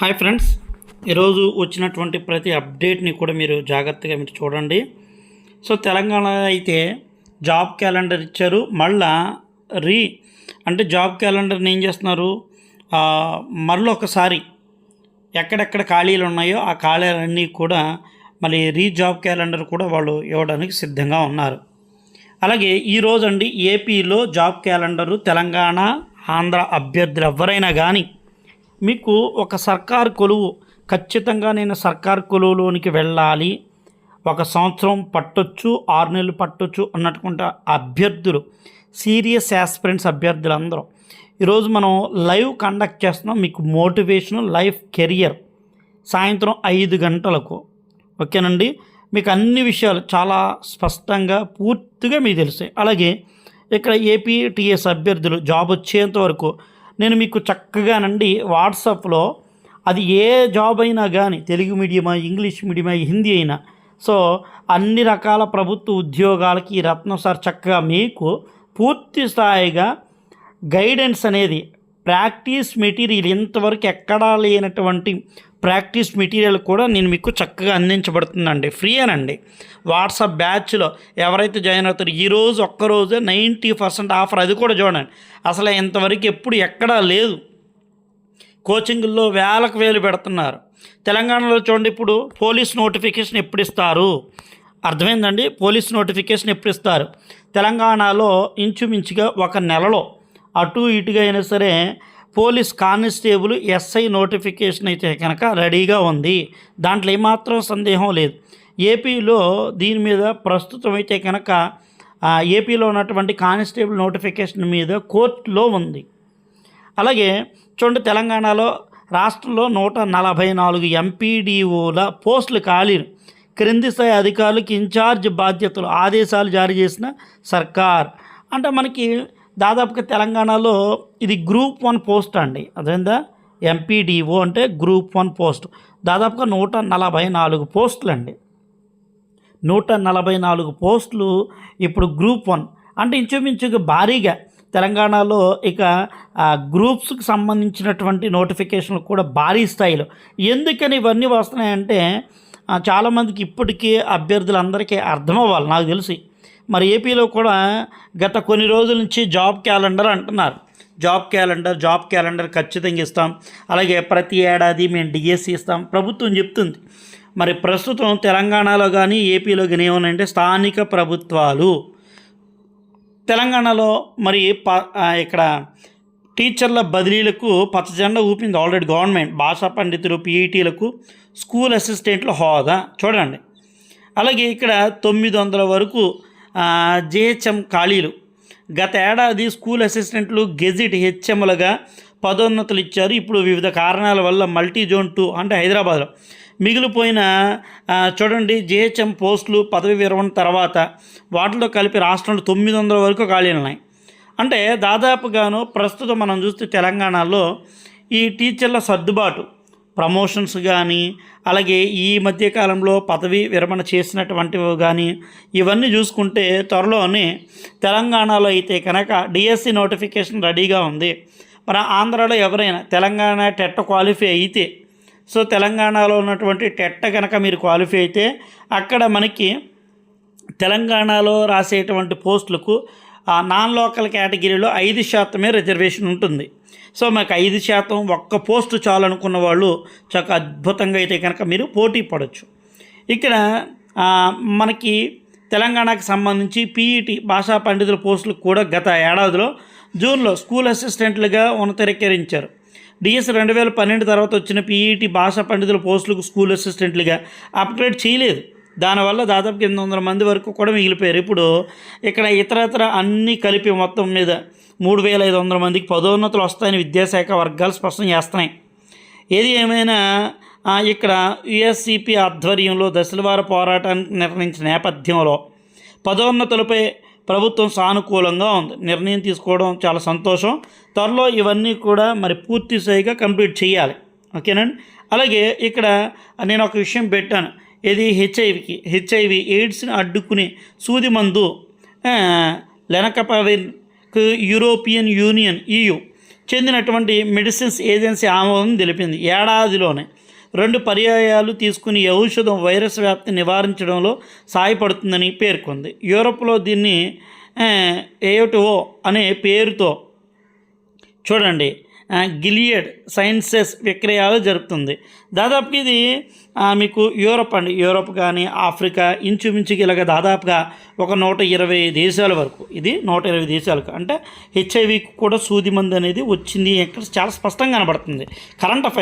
Hi friends ఈరోజు వచ్చినటువంటి ప్రతి అప్డేట్ని కూడా మీరు జాగ్రత్తగా మీరు చూడండి. సో తెలంగాణ అయితే జాబ్ క్యాలెండర్ ఇచ్చారు. మళ్ళా రీ అంటే జాబ్ క్యాలెండర్ని ఏం చేస్తున్నారు? మరలో ఒకసారి ఎక్కడెక్కడ ఖాళీలు ఉన్నాయో ఆ ఖాళీలన్నీ కూడా మళ్ళీ రీ జాబ్ క్యాలెండర్ కూడా వాళ్ళు ఇవ్వడానికి సిద్ధంగా ఉన్నారు. అలాగే ఈరోజు అండి ఏపీలో జాబ్ క్యాలెండరు తెలంగాణ ఆంధ్ర అభ్యర్థులు ఎవరైనా కానీ మీకు ఒక సర్కార్ కొలువు ఖచ్చితంగా నేను సర్కార్ కొలువులోనికి వెళ్ళాలి. ఒక సంవత్సరం పట్టొచ్చు ఆరు నెలలు పట్టొచ్చు అన్నట్టుకుంటే అభ్యర్థులు సీరియస్ యాస్పిరెంట్స్ అభ్యర్థులు అందరూ. ఈరోజు మనం లైవ్ కండక్ట్ చేస్తున్నాం. మీకు మోటివేషన్ లైఫ్ కెరియర్ సాయంత్రం ఐదు గంటలకు. ఓకేనండి? మీకు అన్ని విషయాలు చాలా స్పష్టంగా పూర్తిగా మీకు తెలుస్తాయి. అలాగే ఇక్కడ ఏపీటీఎస్ అభ్యర్థులు జాబ్ వచ్చేంత వరకు నేను మీకు చక్కగానండి వాట్సాప్లో అది ఏ జాబ్ అయినా కానీ తెలుగు మీడియమా ఇంగ్లీష్ మీడియమా హిందీ అయినా సో అన్ని రకాల ప్రభుత్వ ఉద్యోగాలకి ఈ రత్నం సార్ చక్కగా మీకు పూర్తి స్థాయిగా గైడెన్స్ అనేది ప్రాక్టీస్ మెటీరియల్ ఇంతవరకు ఎక్కడా లేనటువంటి ప్రాక్టీస్ మెటీరియల్ కూడా నేను మీకు చక్కగా అందించబడుతుందండి. ఫ్రీ అనండి. వాట్సాప్ బ్యాచ్లో ఎవరైతే జాయిన్ అవుతారో ఈరోజు ఒక్కరోజే నైంటీ పర్సెంట్ ఆఫర్ అది కూడా చూడండి. అసలు ఇంతవరకు ఎప్పుడు ఎక్కడా లేదు. కోచింగ్లో వేలకు వేలు పెడుతున్నారు. తెలంగాణలో చూడండి ఇప్పుడు పోలీస్ నోటిఫికేషన్ ఎప్పుడు ఇస్తారు అర్థమైందండి? పోలీస్ నోటిఫికేషన్ ఎప్పుడు ఇస్తారు తెలంగాణలో ఇంచుమించుగా ఒక నెలలో అటు ఇటుగా అయినా సరే పోలీస్ కానిస్టేబుల్ ఎస్ఐ నోటిఫికేషన్ అయితే కనుక రెడీగా ఉంది. దాంట్లో ఏమాత్రం సందేహం లేదు. ఏపీలో దీని మీద ప్రస్తుతం అయితే కనుక ఏపీలో ఉన్నటువంటి కానిస్టేబుల్ నోటిఫికేషన్ మీద కోర్టులో ఉంది. అలాగే చూడండి తెలంగాణలో రాష్ట్రంలో నూట నలభై నాలుగు ఎంపీడీఓల పోస్టులు ఖాళీలు క్రింది స్థాయి అధికారులకు ఇన్ఛార్జ్ బాధ్యతలు ఆదేశాలు జారీ చేసిన సర్కార్. అంటే మనకి దాదాపుగా తెలంగాణలో ఇది గ్రూప్ వన్ పోస్ట్ అండి. అదేందా ఎంపీడీఓ అంటే గ్రూప్ వన్ పోస్ట్. దాదాపుగా నూట నలభై నాలుగు పోస్టులు అండి నూట నలభై నాలుగు పోస్టులు ఇప్పుడు గ్రూప్ వన్. అంటే ఇంచుమించుగా భారీగా తెలంగాణలో ఇక గ్రూప్స్కి సంబంధించినటువంటి నోటిఫికేషన్లు కూడా భారీ స్థాయిలో. ఎందుకని ఇవన్నీ వస్తున్నాయంటే చాలామందికి ఇప్పటికీ అభ్యర్థులందరికీ అర్థమవ్వాలి నాకు తెలిసి. మరి ఏపీలో కూడా గత కొన్ని రోజుల నుంచి జాబ్ క్యాలెండర్ అంటున్నారు. జాబ్ క్యాలెండర్ జాబ్ క్యాలెండర్ ఖచ్చితంగా ఇస్తాం. అలాగే ప్రతి ఏడాది మేము డిఎస్సి ఇస్తాం. ప్రభుత్వం చెప్తుంది. మరి ప్రస్తుతం తెలంగాణలో కానీ ఏపీలో కానీ ఏమన్నాయంటే స్థానిక ప్రభుత్వాలు. తెలంగాణలో మరి ప ఇక్కడ టీచర్ల బదిలీలకు పచ్చజెండా ఊపింది ఆల్రెడీ గవర్నమెంట్. భాషా పండితులు పీఈటీలకు స్కూల్ అసిస్టెంట్ల హోదా. చూడండి. అలాగే ఇక్కడ తొమ్మిది వందల వరకు జిహెచ్ఎం ఖాళీలు. గత ఏడాది స్కూల్ అసిస్టెంట్లు గెజిట్ హెచ్ఎంలుగా పదోన్నతులు ఇచ్చారు. ఇప్పుడు వివిధ కారణాల వల్ల మల్టీ జోన్ టూ అంటే హైదరాబాద్లో మిగిలిపోయిన చూడండి జిహెచ్ఎం పోస్టులు పదవి విరమణ తర్వాత వాటిలో కలిపి రాష్ట్రంలో తొమ్మిది వందల వరకు ఖాళీలు ఉన్నాయి. అంటే దాదాపుగాను ప్రస్తుతం మనం చూస్తే తెలంగాణలో ఈ టీచర్ల సర్దుబాటు ప్రమోషన్స్ కానీ అలాగే ఈ మధ్యకాలంలో పదవి విరమణ చేసినటువంటివి కానీ ఇవన్నీ చూసుకుంటే త్వరలోనే తెలంగాణలో అయితే కనుక డిఎస్సి నోటిఫికేషన్ రెడీగా ఉంది. మన ఆంధ్రాలో ఎవరైనా తెలంగాణ టెట్ క్వాలిఫై అయితే సో తెలంగాణలో ఉన్నటువంటి టెట్ కనుక మీరు క్వాలిఫై అయితే అక్కడ మనకి తెలంగాణలో రాసేటువంటి పోస్టులకు నాన్ లోకల్ కేటగిరీలో ఐదు శాతమే రిజర్వేషన్ ఉంటుంది. సో మాకు ఐదు శాతం ఒక్క పోస్టు చాలనుకున్న వాళ్ళు చాలా అద్భుతంగా అయితే కనుక మీరు పోటీ పడవచ్చు ఇక్కడ మనకి తెలంగాణకు సంబంధించి పీఈటీ భాషా పండితుల పోస్టులు కూడా గత ఏడాదిలో జూన్లో స్కూల్ అసిస్టెంట్లుగా ఉన్నతీకరించారు. డిఎస్ రెండు వేల పన్నెండు తర్వాత వచ్చిన పీఈటీ భాషా పండితుల పోస్టులకు స్కూల్ అసిస్టెంట్లుగా అప్గ్రేడ్ చేయలేదు. దానివల్ల దాదాపు ఎనిమిది వందల మంది వరకు కూడా మిగిలిపోయారు. ఇప్పుడు ఇక్కడ ఇతరత్ర అన్నీ కలిపి మొత్తం మీద మూడు వేల ఐదు వందల మందికి పదోన్నతులు వస్తాయని విద్యాశాఖ వర్గాలు స్పష్టం చేస్తున్నాయి. ఏది ఏమైనా ఇక్కడ యుఎస్సిపి ఆధ్వర్యంలో దశలవార పోరాటానికి నిర్ణయించిన నేపథ్యంలో పదోన్నతులపై ప్రభుత్వం సానుకూలంగా ఉంది. నిర్ణయం తీసుకోవడం చాలా సంతోషం. త్వరలో ఇవన్నీ కూడా మరి పూర్తి స్థాయిగా కంప్లీట్ చేయాలి. ఓకేనండి? అలాగే ఇక్కడ నేను ఒక విషయం పెట్టాను. ఇది హెచ్ఐవికి హెచ్ఐవి ఎయిడ్స్ని అడ్డుకునే సూది మందు లెనకపవిర్ యూరోపియన్ యూనియన్ ఈయు చెందినటువంటి మెడిసిన్స్ ఏజెన్సీ ఆమోదం తెలిపింది. ఏడాదిలోనే రెండు పర్యాయాలు తీసుకుని ఔషధం వైరస్ వ్యాప్తి నివారించడంలో సహాయపడుతుందని పేర్కొంది. యూరోప్లో దీన్ని ఏయోటో అనే పేరుతో చూడండి. గిలియడ్ సైన్సెస్ విక్రయాలు జరుపుతుంది. దాదాపు ఇది మీకు యూరోప్ అండి. యూరోప్ కానీ ఆఫ్రికా ఇంచుమించుకి ఇలాగ దాదాపుగా ఒక నూట ఇరవై దేశాల వరకు. ఇది నూట ఇరవై దేశాలకు. అంటే హెచ్ఐవికి కూడా సూది మందు అనేది వచ్చింది. ఎక్కడ చాలా స్పష్టంగా కనబడుతుంది. Current affair